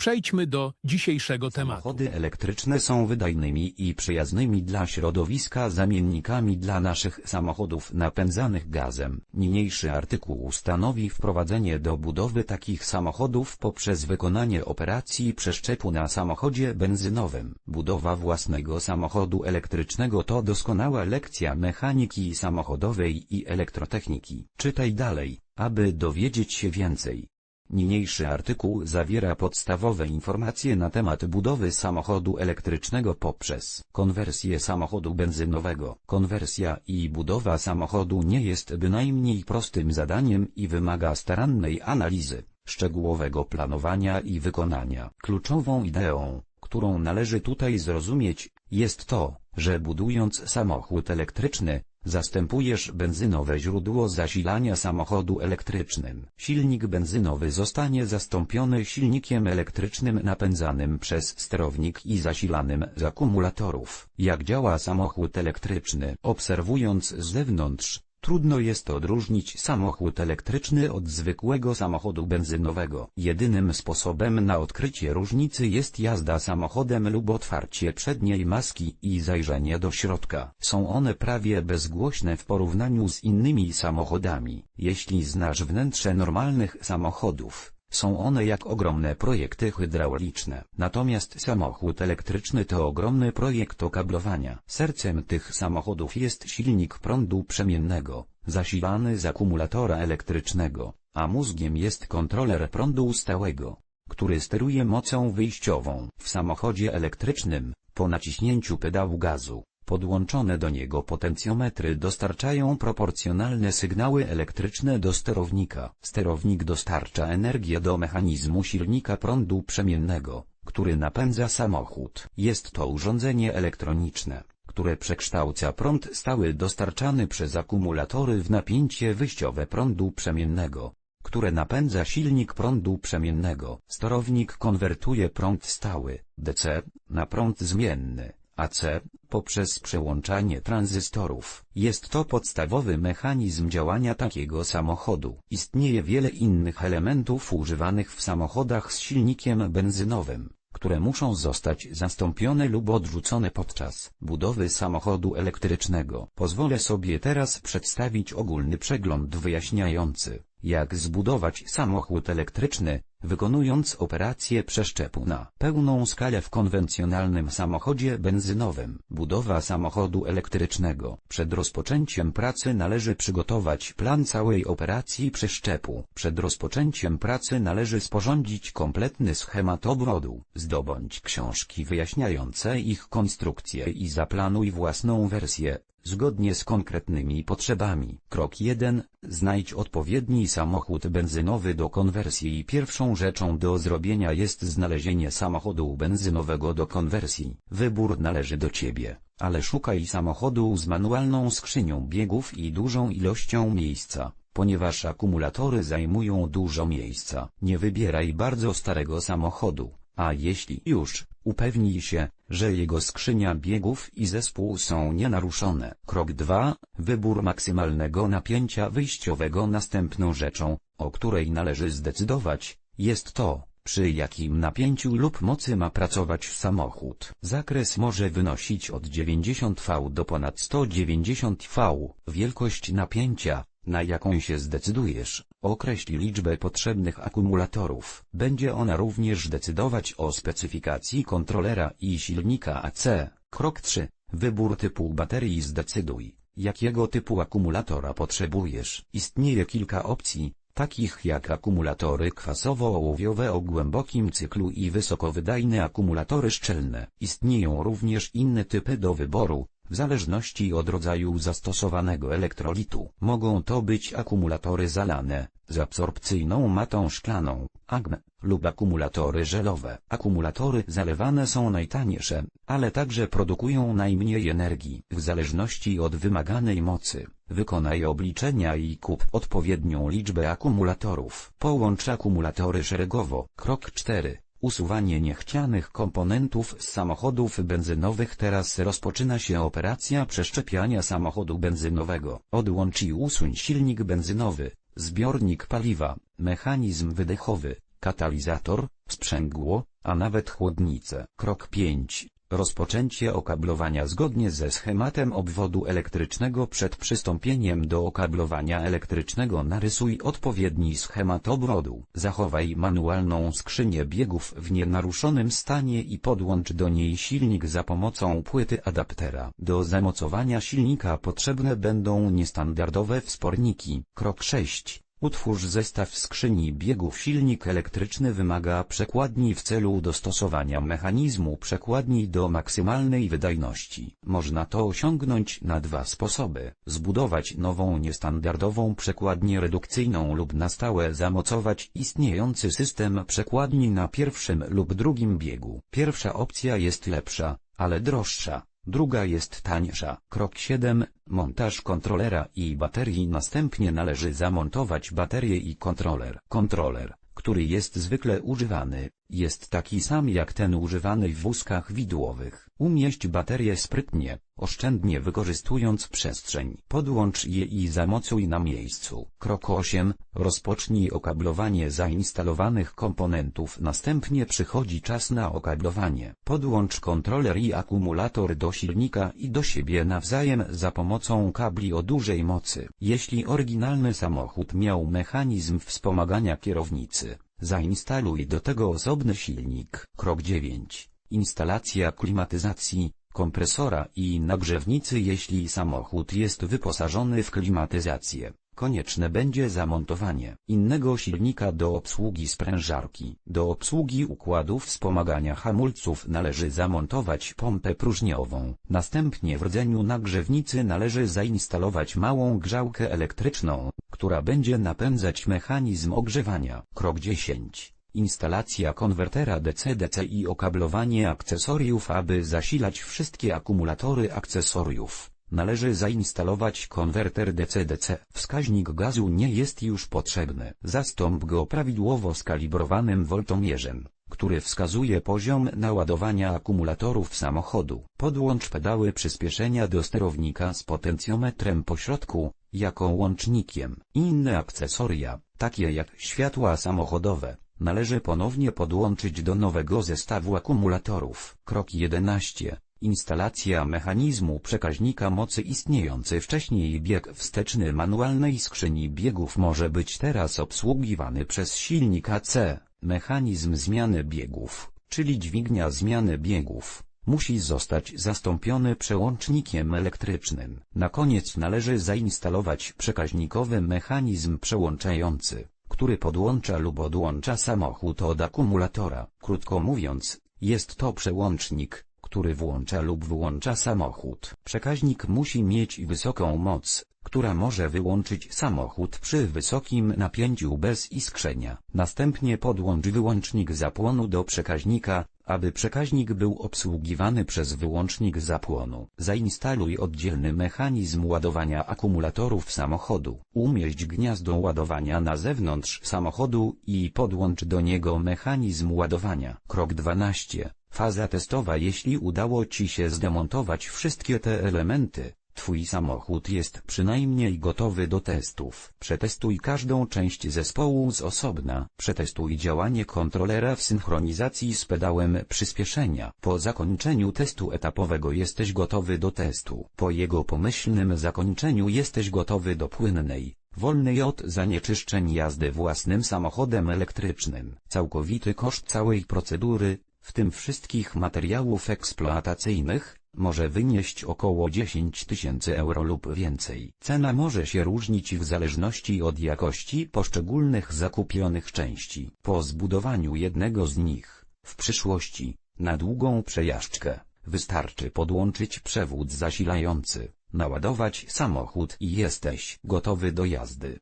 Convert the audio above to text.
przejdźmy do dzisiejszego tematu. Samochody elektryczne są wydajnymi i przyjaznymi dla środowiska zamiennikami dla naszych samochodów napędzanych gazem. Niniejszy artykuł stanowi wprowadzenie do budowy takich samochodów poprzez wykonanie operacji przeszczepu na samochodzie benzynowym. Budowa własnego samochodu elektrycznego to doskonała lekcja mechaniki samochodowej i elektrotechniki. Czytaj dalej, aby dowiedzieć się więcej. Niniejszy artykuł zawiera podstawowe informacje na temat budowy samochodu elektrycznego poprzez konwersję samochodu benzynowego. Konwersja i budowa samochodu nie jest bynajmniej prostym zadaniem i wymaga starannej analizy, szczegółowego planowania i wykonania. Kluczową ideą, którą należy tutaj zrozumieć, jest to, że budując samochód elektryczny, Zastępujesz benzynowe źródło zasilania samochodu elektrycznym. Silnik benzynowy zostanie zastąpiony silnikiem elektrycznym napędzanym przez sterownik i zasilanym z akumulatorów. Jak działa samochód elektryczny? Obserwując z zewnątrz, Trudno jest odróżnić samochód elektryczny od zwykłego samochodu benzynowego. Jedynym sposobem na odkrycie różnicy jest jazda samochodem lub otwarcie przedniej maski i zajrzenie do środka. Są one prawie bezgłośne w porównaniu z innymi samochodami. Jeśli znasz wnętrze normalnych samochodów, są one jak ogromne projekty hydrauliczne. Natomiast samochód elektryczny to ogromny projekt okablowania. Sercem tych samochodów jest silnik prądu przemiennego, zasilany z akumulatora elektrycznego, a mózgiem jest kontroler prądu stałego, który steruje mocą wyjściową. W samochodzie elektrycznym, po naciśnięciu pedału gazu, Podłączone do niego potencjometry dostarczają proporcjonalne sygnały elektryczne do sterownika. Sterownik dostarcza energię do mechanizmu silnika prądu przemiennego, który napędza samochód. Jest to urządzenie elektroniczne, które przekształca prąd stały dostarczany przez akumulatory w napięcie wyjściowe prądu przemiennego które napędza silnik prądu przemiennego. Sterownik konwertuje prąd stały, DC, na prąd zmienny, AC, poprzez przełączanie tranzystorów. Jest to podstawowy mechanizm działania takiego samochodu. Istnieje wiele innych elementów używanych w samochodach z silnikiem benzynowym które muszą zostać zastąpione lub odrzucone podczas budowy samochodu elektrycznego. Pozwolę sobie teraz przedstawić ogólny przegląd wyjaśniający, jak zbudować samochód elektryczny, wykonując operację przeszczepu na pełną skalę w konwencjonalnym samochodzie benzynowym. Budowa samochodu elektrycznego. Przed rozpoczęciem pracy należy przygotować plan całej operacji przeszczepu. Przed rozpoczęciem pracy należy sporządzić kompletny schemat obwodu. Zdobądź książki wyjaśniające ich konstrukcję i zaplanuj własną wersję, zgodnie z konkretnymi potrzebami. Krok 1. Znajdź odpowiedni samochód benzynowy do konwersji. Pierwszą rzeczą do zrobienia jest znalezienie samochodu benzynowego do konwersji. Wybór należy do Ciebie, ale szukaj samochodu z manualną skrzynią biegów i dużą ilością miejsca. Ponieważ akumulatory zajmują dużo miejsca, nie wybieraj bardzo starego samochodu, a jeśli już, upewnij się, że jego skrzynia biegów i zespół są nienaruszone. Krok 2. Wybór maksymalnego napięcia wyjściowego Następną rzeczą, o której należy zdecydować, jest to, przy jakim napięciu lub mocy ma pracować samochód. Zakres może wynosić od 90 V do ponad 190 V. Wielkość napięcia, na jaką się zdecydujesz, określi liczbę potrzebnych akumulatorów. Będzie ona również decydować o specyfikacji kontrolera i silnika AC. Krok 3. Wybór typu baterii zdecyduj, jakiego typu akumulatora potrzebujesz. Istnieje kilka opcji, takich jak akumulatory kwasowo-ołowiowe o głębokim cyklu i wysokowydajne akumulatory szczelne. Istnieją również inne typy do wyboru, W zależności od rodzaju zastosowanego elektrolitu, mogą to być akumulatory zalane, z absorpcyjną matą szklaną, AGM, lub akumulatory żelowe. Akumulatory zalewane są najtańsze, ale także produkują najmniej energii. W zależności od wymaganej mocy, wykonaj obliczenia i kup odpowiednią liczbę akumulatorów. Połącz akumulatory szeregowo. Krok 4. Usuwanie niechcianych komponentów z samochodów benzynowych Teraz rozpoczyna się operacja przeszczepiania samochodu benzynowego. Odłącz i usuń silnik benzynowy, zbiornik paliwa, mechanizm wydechowy, katalizator, sprzęgło, a nawet chłodnicę. Krok 5. Rozpoczęcie okablowania zgodnie ze schematem obwodu elektrycznego przed przystąpieniem do okablowania elektrycznego narysuj odpowiedni schemat obwodu. Zachowaj manualną skrzynię biegów w nienaruszonym stanie i podłącz do niej silnik za pomocą płyty adaptera. Do zamocowania silnika potrzebne będą niestandardowe wsporniki. Krok 6. Utwórz zestaw skrzyni biegów silnik elektryczny wymaga przekładni w celu dostosowania mechanizmu przekładni do maksymalnej wydajności. Można to osiągnąć na dwa sposoby. Zbudować nową niestandardową przekładnię redukcyjną lub na stałe zamocować istniejący system przekładni na pierwszym lub drugim biegu. Pierwsza opcja jest lepsza, ale droższa. Druga jest tańsza. Krok 7. Montaż kontrolera i baterii Następnie należy zamontować baterię i kontroler. Kontroler, który jest zwykle używany, jest taki sam jak ten używany w wózkach widłowych. Umieść baterię sprytnie, oszczędnie wykorzystując przestrzeń. Podłącz je i zamocuj na miejscu. Krok 8. Rozpocznij okablowanie zainstalowanych komponentów. Następnie przychodzi czas na okablowanie. Podłącz kontroler i akumulator do silnika i do siebie nawzajem za pomocą kabli o dużej mocy. Jeśli oryginalny samochód miał mechanizm wspomagania kierownicy, zainstaluj do tego osobny silnik. Krok 9. Instalacja klimatyzacji, kompresora i nagrzewnicy Jeśli samochód jest wyposażony w klimatyzację, konieczne będzie zamontowanie innego silnika do obsługi sprężarki. Do obsługi układu wspomagania hamulców należy zamontować pompę próżniową. Następnie w rdzeniu nagrzewnicy należy zainstalować małą grzałkę elektryczną, która będzie napędzać mechanizm ogrzewania. Krok 10. Instalacja konwertera DC-DC i okablowanie akcesoriów Aby zasilać wszystkie akumulatory akcesoriów, należy zainstalować konwerter DC-DC. Wskaźnik gazu nie jest już potrzebny. Zastąp go prawidłowo skalibrowanym woltomierzem, który wskazuje poziom naładowania akumulatorów samochodu. Podłącz pedały przyspieszenia do sterownika z potencjometrem pośrodku, jako łącznikiem. Inne akcesoria, takie jak światła samochodowe, należy ponownie podłączyć do nowego zestawu akumulatorów. Krok 11. Instalacja mechanizmu przekaźnika mocy istniejący wcześniej bieg wsteczny manualnej skrzyni biegów może być teraz obsługiwany przez silnik AC. Mechanizm zmiany biegów, czyli dźwignia zmiany biegów, musi zostać zastąpiony przełącznikiem elektrycznym. Na koniec należy zainstalować przekaźnikowy mechanizm przełączający, który podłącza lub odłącza samochód od akumulatora. Krótko mówiąc, jest to przełącznik, który włącza lub wyłącza samochód. Przekaźnik musi mieć wysoką moc, która może wyłączyć samochód przy wysokim napięciu bez iskrzenia. Następnie podłącz wyłącznik zapłonu do przekaźnika, aby przekaźnik był obsługiwany przez wyłącznik zapłonu. Zainstaluj oddzielny mechanizm ładowania akumulatorów samochodu. Umieść gniazdo ładowania na zewnątrz samochodu i podłącz do niego mechanizm ładowania. Krok 12. Faza testowa Jeśli udało Ci się zdemontować wszystkie te elementy, Twój samochód jest przynajmniej gotowy do testów. Przetestuj każdą część zespołu z osobna. Przetestuj działanie kontrolera w synchronizacji z pedałem przyspieszenia. Po zakończeniu testu etapowego jesteś gotowy do testu. Po jego pomyślnym zakończeniu jesteś gotowy do płynnej, wolnej od zanieczyszczeń jazdy własnym samochodem elektrycznym. Całkowity koszt całej procedury, w tym wszystkich materiałów eksploatacyjnych, może wynieść około 10 tysięcy euro lub więcej. Cena może się różnić w zależności od jakości poszczególnych zakupionych części. Po zbudowaniu jednego z nich, w przyszłości, na długą przejażdżkę, Wystarczy podłączyć przewód zasilający, naładować samochód i jesteś gotowy do jazdy.